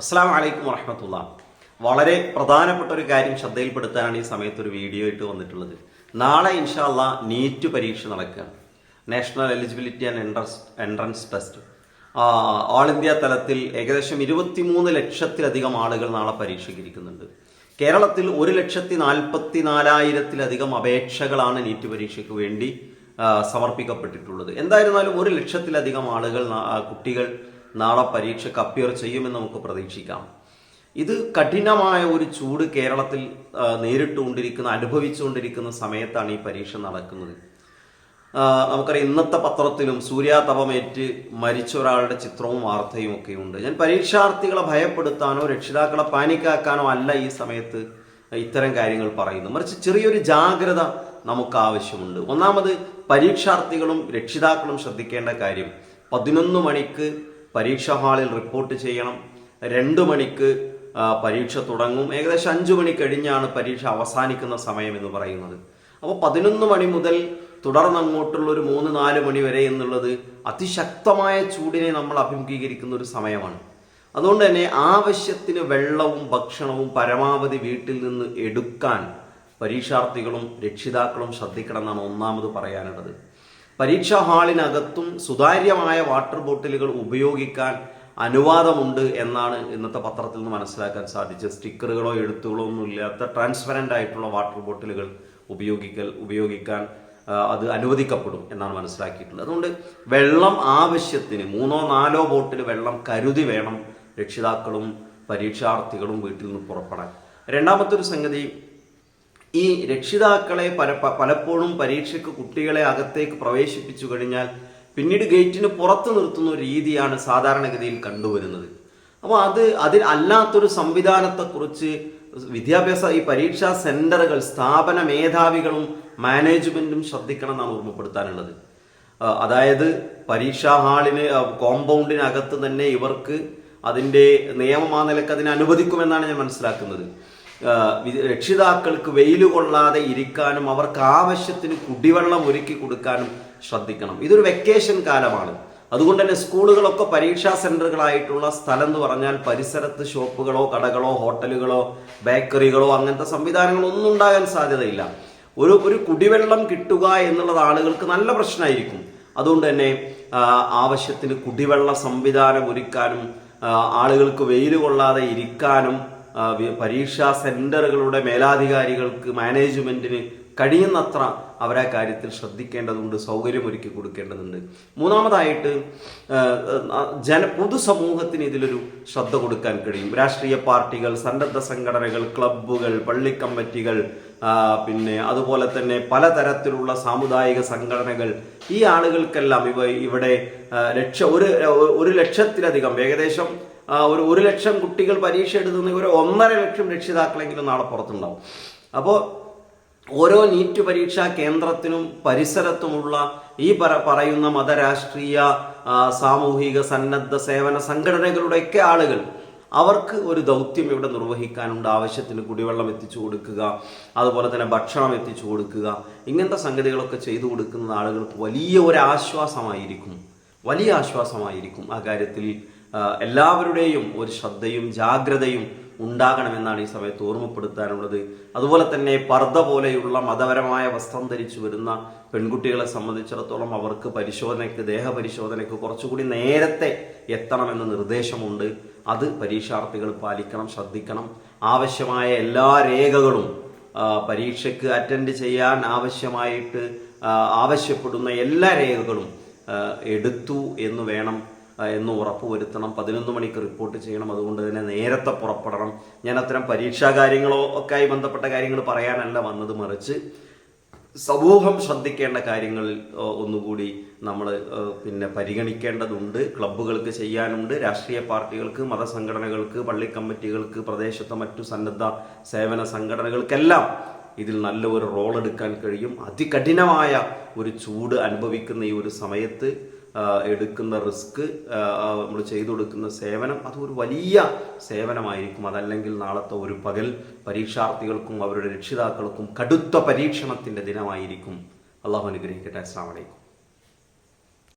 അസ്സാം വലൈക്കും വറഹമത്തുള്ള. വളരെ പ്രധാനപ്പെട്ട ഒരു കാര്യം ശ്രദ്ധയിൽപ്പെടുത്താനാണ് ഈ സമയത്ത് ഒരു വീഡിയോ ഇട്ട് വന്നിട്ടുള്ളത്. നാളെ ഇൻഷാല്ല നീറ്റ് പരീക്ഷ നടക്കുകയാണ്. National eligibility and entrance entrance test all India തലത്തിൽ ഏകദേശം ഇരുപത്തിമൂന്ന് ലക്ഷത്തിലധികം ആളുകൾ നാളെ പരീക്ഷയ്ക്ക് ഇരിക്കുന്നുണ്ട് കേരളത്തിൽ ഒരു ലക്ഷത്തി നാൽപ്പത്തി നാലായിരത്തിലധികം അപേക്ഷകളാണ് നീറ്റ് പരീക്ഷയ്ക്ക് വേണ്ടി സമർപ്പിക്കപ്പെട്ടിട്ടുള്ളത്. എന്തായിരുന്നാലും ഒരു ലക്ഷത്തിലധികം ആളുകൾ കുട്ടികൾ നാളെ പരീക്ഷയ്ക്ക് അപ്പിയർ ചെയ്യുമെന്ന് നമുക്ക് പ്രതീക്ഷിക്കാം. ഇത് കഠിനമായ ഒരു ചൂട് കേരളത്തിൽ നേരിട്ടുകൊണ്ടിരിക്കുന്ന അനുഭവിച്ചുകൊണ്ടിരിക്കുന്ന സമയത്താണ് ഈ പരീക്ഷ നടക്കുന്നത്. നമുക്കറിയാം ഇന്നത്തെ പത്രത്തിലും സൂര്യാതപമേറ്റ് മരിച്ച ഒരാളുടെ ചിത്രവും വാർത്തയും ഒക്കെ ഉണ്ട് ഞാൻ പരീക്ഷാർത്ഥികളെ ഭയപ്പെടുത്താനോ രക്ഷിതാക്കളെ പാനിക്കാക്കാനോ അല്ല ഈ സമയത്ത് ഇത്തരം കാര്യങ്ങൾ പറയുന്നു മറിച്ച് ചെറിയൊരു ജാഗ്രത നമുക്ക് ആവശ്യമുണ്ട്. ഒന്നാമത് പരീക്ഷാർത്ഥികളും രക്ഷിതാക്കളും ശ്രദ്ധിക്കേണ്ട കാര്യം പതിനൊന്ന് മണിക്ക് പരീക്ഷാ ഹാളിൽ റിപ്പോർട്ട് ചെയ്യണം. രണ്ട് മണിക്ക് പരീക്ഷ തുടങ്ങും. ഏകദേശം അഞ്ചു മണി കഴിഞ്ഞാണ് പരീക്ഷ അവസാനിക്കുന്ന സമയം എന്ന് പറയുന്നത്. അപ്പോൾ പതിനൊന്ന് മണി മുതൽ തുടർന്ന് അങ്ങോട്ടുള്ള ഒരു മൂന്ന് നാല് മണി വരെ എന്നുള്ളത് അതിശക്തമായ ചൂടിനെ നമ്മൾ അഭിമുഖീകരിക്കുന്ന ഒരു സമയമാണ്. അതുകൊണ്ട് തന്നെ ആവശ്യത്തിന് വെള്ളവും ഭക്ഷണവും പരമാവധി വീട്ടിൽ നിന്ന് എടുക്കാൻ പരീക്ഷാർത്ഥികളും രക്ഷിതാക്കളും ശ്രദ്ധിക്കണം എന്നാണ് ഒന്നാമത് പറയാനുള്ളത്. പരീക്ഷാ ഹാളിനകത്തും സുതാര്യമായ വാട്ടർ ബോട്ടിലുകൾ ഉപയോഗിക്കാൻ അനുവാദമുണ്ട് എന്നാണ് ഇന്നത്തെ പത്രത്തിൽ നിന്ന് മനസ്സിലാക്കാൻ സാധിച്ചത്. സ്റ്റിക്കറുകളോ എഴുത്തുകളോ ഒന്നും ഇല്ലാത്ത ട്രാൻസ്പെറന്റ് ആയിട്ടുള്ള വാട്ടർ ബോട്ടിലുകൾ ഉപയോഗിക്കൽ ഉപയോഗിക്കാൻ അത് അനുവദിക്കപ്പെടും എന്നാണ് മനസ്സിലാക്കിയിട്ടുള്ളത്. അതുകൊണ്ട് വെള്ളം ആവശ്യത്തിന് മൂന്നോ നാലോ ബോട്ടിൽ വെള്ളം കരുതി വേണം രക്ഷിതാക്കളും പരീക്ഷാർത്ഥികളും വീട്ടിൽ നിന്ന് പുറപ്പെടാൻ. രണ്ടാമത്തെ ഒരു സംഗതി ഈ രക്ഷിതാക്കളെ പല പലപ്പോഴും പരീക്ഷയ്ക്ക് കുട്ടികളെ അകത്തേക്ക് പ്രവേശിപ്പിച്ചു കഴിഞ്ഞാൽ പിന്നീട് ഗേറ്റിന് പുറത്തു നിർത്തുന്ന ഒരു രീതിയാണ് സാധാരണഗതിയിൽ കണ്ടുവരുന്നത്. അപ്പോൾ അത് അതിൽ അല്ലാത്തൊരു സംവിധാനത്തെക്കുറിച്ച് വിദ്യാഭ്യാസ ഈ പരീക്ഷാ സെന്ററുകൾ സ്ഥാപന മേധാവികളും മാനേജ്മെന്റും ശ്രദ്ധിക്കണം എന്നാണ് ഓർമ്മപ്പെടുത്താനുള്ളത് അതായത് പരീക്ഷാ ഹാളിന് കോമ്പൗണ്ടിനകത്ത് തന്നെ ഇവർക്ക് അതിന്റെ നിയമം നിലയ്ക്ക് അതിനെ അനുവദിക്കുമെന്നാണ് ഞാൻ മനസ്സിലാക്കുന്നത്. രക്ഷിതാക്കൾക്ക് വെയിൽ കൊള്ളാതെ ഇരിക്കാനും അവർക്ക് ആവശ്യത്തിന് കുടിവെള്ളം ഒരുക്കി കൊടുക്കാനും ശ്രദ്ധിക്കണം. ഇതൊരു വെക്കേഷൻ കാലമാണ്. അതുകൊണ്ട് തന്നെ സ്കൂളുകളൊക്കെ പരീക്ഷാ സെന്ററുകളായിട്ടുള്ള സ്ഥലം എന്ന് പറഞ്ഞാൽ പരിസരത്ത് ഷോപ്പുകളോ കടകളോ ഹോട്ടലുകളോ ബേക്കറികളോ അങ്ങനത്തെ സംവിധാനങ്ങളോ ഒന്നും ഉണ്ടാകാൻ സാധ്യതയില്ല. ഒരു ഒരു കുടിവെള്ളം കിട്ടുക എന്നുള്ളത് ആളുകൾക്ക് നല്ല പ്രശ്നമായിരിക്കും. അതുകൊണ്ട് തന്നെ ആവശ്യത്തിന് കുടിവെള്ള സംവിധാനം ഒരുക്കാനും ആളുകൾക്ക് വെയിൽ കൊള്ളാതെ ഇരിക്കാനും പരീക്ഷാ സെന്ററുകളുടെ മേലാധികാരികൾക്ക് മാനേജ്മെന്റിന് കഴിയുന്നത്ര അവരാ കാര്യത്തിൽ ശ്രദ്ധിക്കേണ്ടതുണ്ട് സൗകര്യം ഒരുക്കി കൊടുക്കേണ്ടതുണ്ട്. മൂന്നാമതായിട്ട് ജന പൊതുസമൂഹത്തിന് ഇതിലൊരു ശ്രദ്ധ കൊടുക്കാൻ കഴിയും. രാഷ്ട്രീയ പാർട്ടികൾ സന്നദ്ധ സംഘടനകൾ ക്ലബ്ബുകൾ പള്ളിക്കമ്മിറ്റികൾ പിന്നെ അതുപോലെ തന്നെ പലതരത്തിലുള്ള സാമുദായിക സംഘടനകൾ ഈ ആളുകൾക്കെല്ലാം ഇവ ഇവിടെ ലക്ഷ ഒരു ഒരു ലക്ഷത്തിലധികം ഏകദേശം ഒരു ഒരു ലക്ഷം കുട്ടികൾ പരീക്ഷ എഴുതുന്ന ഒരു ഒന്നര ലക്ഷം രക്ഷിതാക്കളെങ്കിലും നാളെ പുറത്തുണ്ടാവും. അപ്പോൾ ഓരോ നീറ്റ് പരീക്ഷാ കേന്ദ്രത്തിനും പരിസരത്തുമുള്ള ഈ പറ പറയുന്ന മതരാഷ്ട്രീയ സാമൂഹിക സന്നദ്ധ സേവന സംഘടനകളുടെയൊക്കെ ആളുകൾ അവർക്ക് ഒരു ദൗത്യം ഇവിടെ നിർവഹിക്കാനുണ്ട്. ആവശ്യത്തിന് കുടിവെള്ളം എത്തിച്ചു കൊടുക്കുക അതുപോലെ തന്നെ ഭക്ഷണം എത്തിച്ചു കൊടുക്കുക. ഇങ്ങനത്തെ സംഗതികളൊക്കെ ചെയ്തു കൊടുക്കുന്ന ആളുകൾക്ക് വലിയ ഒരു ആശ്വാസമായിരിക്കും. വലിയ ആശ്വാസമായിരിക്കും ആ കാര്യത്തിൽ എല്ലാവരുടെയും ഒരു ശ്രദ്ധയും ജാഗ്രതയും ഉണ്ടാകണമെന്നാണ് ഈ സമയത്ത് ഓർമ്മപ്പെടുത്താനുള്ളത്. അതുപോലെ തന്നെ പർദ്ദ പോലെയുള്ള മതപരമായ വസ്ത്രം ധരിച്ചു വരുന്ന പെൺകുട്ടികളെ സംബന്ധിച്ചിടത്തോളം അവർക്ക് പരിശോധനയ്ക്ക് ദേഹപരിശോധനയ്ക്ക് കുറച്ചുകൂടി നേരത്തെ എത്തണമെന്ന നിർദ്ദേശമുണ്ട്. അത് പരീക്ഷാർത്ഥികൾ പാലിക്കണം ശ്രദ്ധിക്കണം. ആവശ്യമായ എല്ലാ രേഖകളും പരീക്ഷയ്ക്ക് അറ്റൻഡ് ചെയ്യാൻ ആവശ്യമായിട്ട് ആവശ്യപ്പെടുന്ന എല്ലാ രേഖകളും എടുത്തു എന്ന് വേണം എന്ന് ഉറപ്പുവരുത്തണം പതിനൊന്ന് മണിക്ക് റിപ്പോർട്ട് ചെയ്യണം. അതുകൊണ്ട് തന്നെ നേരത്തെ പുറപ്പെടണം. ഞാൻ അത്തരം പരീക്ഷാ കാര്യങ്ങളോ ഒക്കെ ആയി ബന്ധപ്പെട്ട കാര്യങ്ങൾ പറയാനല്ല വന്നത്. മറിച്ച് സമൂഹം ശ്രദ്ധിക്കേണ്ട കാര്യങ്ങൾ ഒന്നുകൂടി നമ്മൾ പിന്നെ പരിഗണിക്കേണ്ടതുണ്ട്. ക്ലബ്ബുകൾക്ക് ചെയ്യാനുണ്ട്. രാഷ്ട്രീയ പാർട്ടികൾക്ക് മതസംഘടനകൾക്ക് പള്ളി കമ്മിറ്റികൾക്ക് പ്രദേശത്തെ മറ്റു സന്നദ്ധ സേവന സംഘടനകൾക്കെല്ലാം ഇതിൽ നല്ല ഒരു റോൾ എടുക്കാൻ കഴിയും. അതികഠിനമായ ഒരു ചൂട് അനുഭവിക്കുന്ന ഈ ഒരു സമയത്ത് എടുക്കുന്ന റിസ്ക് നമ്മൾ ചെയ്തു കൊടുക്കുന്ന സേവനം അതൊരു വലിയ സേവനമായിരിക്കും. അതല്ലെങ്കിൽ നാളത്തെ ഒരു പകൽ പരീക്ഷാർത്ഥികൾക്കും അവരുടെ രക്ഷിതാക്കൾക്കും കടുത്ത പരീക്ഷണത്തിന്റെ ദിനമായിരിക്കും. അള്ളാഹു അനുഗ്രഹിക്കട്ടെ. അസ്സാം വലൈക്കും